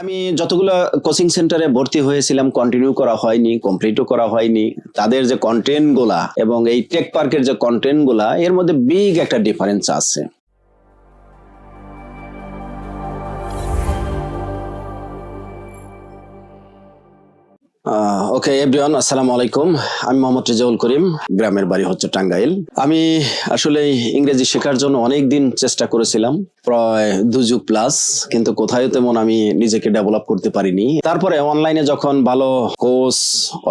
আমি যতগুলো কোচিং সেন্টারে ভর্তি হয়েছিলাম কন্টিনিউ করা হয়নি কমপ্লিটও করা হয়নি। তাদের যে কন্টেন্টগুলা এবং এই টেক পার্কের যে কন্টেন্টগুলা, এর মধ্যে বিগ একটা ডিফারেন্স আছে। ওকে এভরিওয়ান আসসালামু আলাইকুম। আমি মোহাম্মদ রেজাউল করিম, গ্রামের বাড়ি হচ্ছে টাঙ্গাইল। আমি আসলে ইংরেজি শেখার জন্য অনেক দিন চেষ্টা করেছিলাম, প্রায় দু যুগ প্লাস কিন্তু কোথায় তেমন আমি নিজেকে ডেভেলপ করতে পারিনি। তারপরে অনলাইনে যখন ভালো কোর্স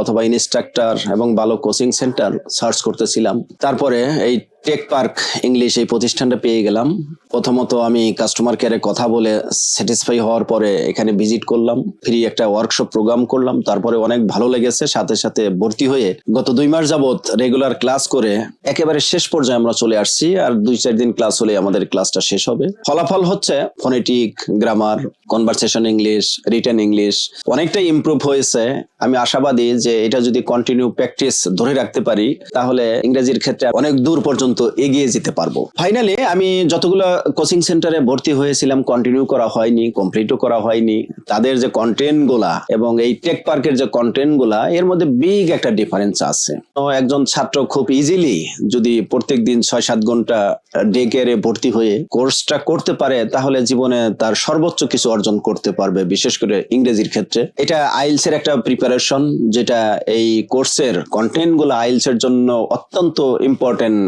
অথবা ইনস্ট্রাক্টর এবং ভালো কোচিং সেন্টার সার্চ করতেছিলাম, তারপরে এই টেক পার্ক ইংলিশ এই প্রতিষ্ঠানটা পেয়ে গেলাম। প্রথমত আমি কাস্টমার কেয়ারে কথা বলে স্যাটিসফাই হওয়ার পরে এখানে ভিজিট করলাম ফ্রি একটা ওয়ার্কশপ প্রোগ্রাম করলাম, তারপরে অনেক ভালো লেগেছে, সাথে সাথে ভর্তি হয়ে গত দুই মাস যাবত রেগুলার ক্লাস করে একেবারে শেষ পর্যায়ে আমরা চলে আসছি আর দুই চার দিন ক্লাস হলে আমাদের ক্লাসটা শেষ হবে। ফলাফল হচ্ছে phonetic grammar conversation English written English অনেকটাই ইমপ্রুভ হয়েছে। আমি আশাবাদী যে এটা যদি কন্টিনিউ প্র্যাকটিস ধরে রাখতে পারি, তাহলে ইংরেজির ক্ষেত্রে অনেক দূর পর্যন্ত এগিয়ে যেতে পারব। ফাইনালি আমি যতগুলো কোচিং সেন্টারে ভর্তি হয়েছিলাম কন্টিনিউ করা হয়নি কমপ্লিটও করা হয়নি। তাদের যে কন্টেন্টগুলা এবং এই টেক পার্কের যে কন্টেন্ট গুলা এর মধ্যে বিগ একটা ডিফারেন্স আছে। একজন ছাত্র খুব ইজিলি যদি প্রত্যেক দিন ছয় সাত ঘণ্টা ডে কেয়ারে ভর্তি হয়ে কোর্সটা করতে পারে, তাহলে জীবনে তার সর্বোচ্চ কিছু অর্জন করতে পারবে, বিশেষ করে ইংরেজির ক্ষেত্রে। এটা আইলস এর একটা প্রিপারেশন যেটা এই কোর্সের কন্টেন্টগুলো আইলস এর জন্য অত্যন্ত ইম্পর্টেন্ট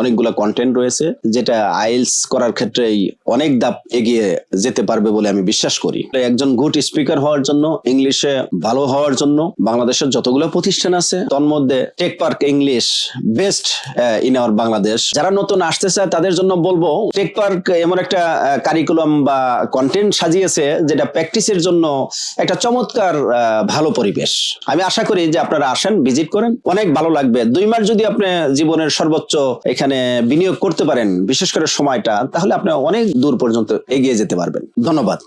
অনেকগুলো কন্টেন্ট রয়েছে, যেটা আইলস করার ক্ষেত্রেই অনেক ধাপ এগিয়ে যেতে পারবে বলে আমি বিশ্বাস করি। একজন গুড স্পিকার হওয়ার জন্য ইংলিশে ভালো হওয়ার জন্য বাংলাদেশের যতগুলো প্রতিষ্ঠান আছে, তন্মধ্যে Tech Park English best in our Bangladesh যারা নতুন আসতে চায় তাদের জন্য বলব টেক পার্ক এমন একটা কারিকুলাম বা কন্টেন্ট সাজিয়েছে, যেটা প্র্যাকটিসের জন্য একটা চমৎকার ভালো পরিবেশ। আমি আশা করি যে আপনারা আসেন ভিজিট করেন। অনেক ভালো লাগবে। দুই মাস যদি আপনি জীবনের সর্বোচ্চ এখানে বিনিয়োগ করতে পারেন, বিশেষ করে সময়টা, তাহলে আপনি অনেক দূর পর্যন্ত এগিয়ে যেতে পারবেন। ধন্যবাদ।